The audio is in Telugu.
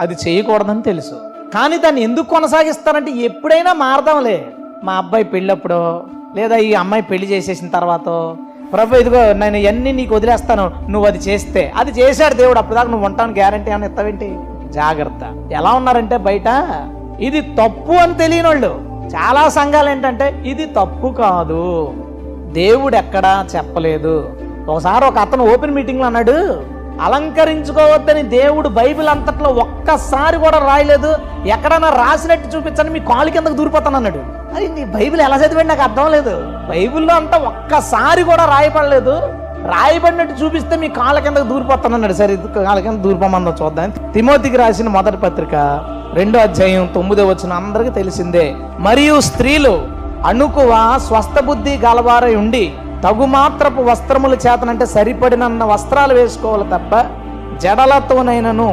అది చేయకూడదని తెలుసు. కానీ దాన్ని ఎందుకు కొనసాగిస్తారంటే ఎప్పుడైనా మారదాంలే. మా అబ్బాయి పెళ్ళప్పుడో లేదా ఈ అమ్మాయి పెళ్ళి చేసేసిన తర్వాత ప్రభు ఇదిగో నేను ఇవన్నీ నీకు వదిలేస్తాను. నువ్వు అది చేస్తే. అది చేశాడు దేవుడు. అప్పుడు దాకా నువ్వు ఉంటాను గ్యారంటీ అని ఇస్తావేంటి? జాగ్రత్త. ఎలా ఉన్నారంటే బయట ఇది తప్పు అని తెలియని వాళ్ళు చాలా సంఘాలు ఏంటంటే ఇది తప్పు కాదు. దేవుడు ఎక్కడా చెప్పలేదు. ఒకసారి ఒక అతను ఓపెన్ మీటింగ్లో అన్నాడు అలంకరించుకోవద్దని దేవుడు బైబిల్ అంతట్లో ఒక్కసారి కూడా రాయలేదు. ఎక్కడైనా రాసినట్టు చూపించని మీ కాలు కిందకు దూరిపోతాను అన్నాడు. అది నీ బైబిల్ ఎలా చదివాడు నాకు అర్థం లేదు. బైబిల్లో అంతా ఒక్కసారి కూడా రాయబడలేదు. రాయబడినట్టు చూపిస్తే మీ కాళ్ళ కిందకు దూరిపోతాను అన్నాడు. సరే కాళ్ళ కింద దూరిపోమన్నా చూద్దాం. తిమోతికి రాసిన మొదటి పత్రిక రెండో అధ్యాయం తొమ్మిదో వచ్చిన అందరికీ తెలిసిందే. మరియు స్త్రీలు అణుకువ స్వస్థ బుద్ధి గలవారై ఉండి తగు మాత్రపు వస్త్రముల చేతనంటే సరిపడినన్న వస్త్రాలు వేసుకోవాలి తప్ప జడలతోనైనను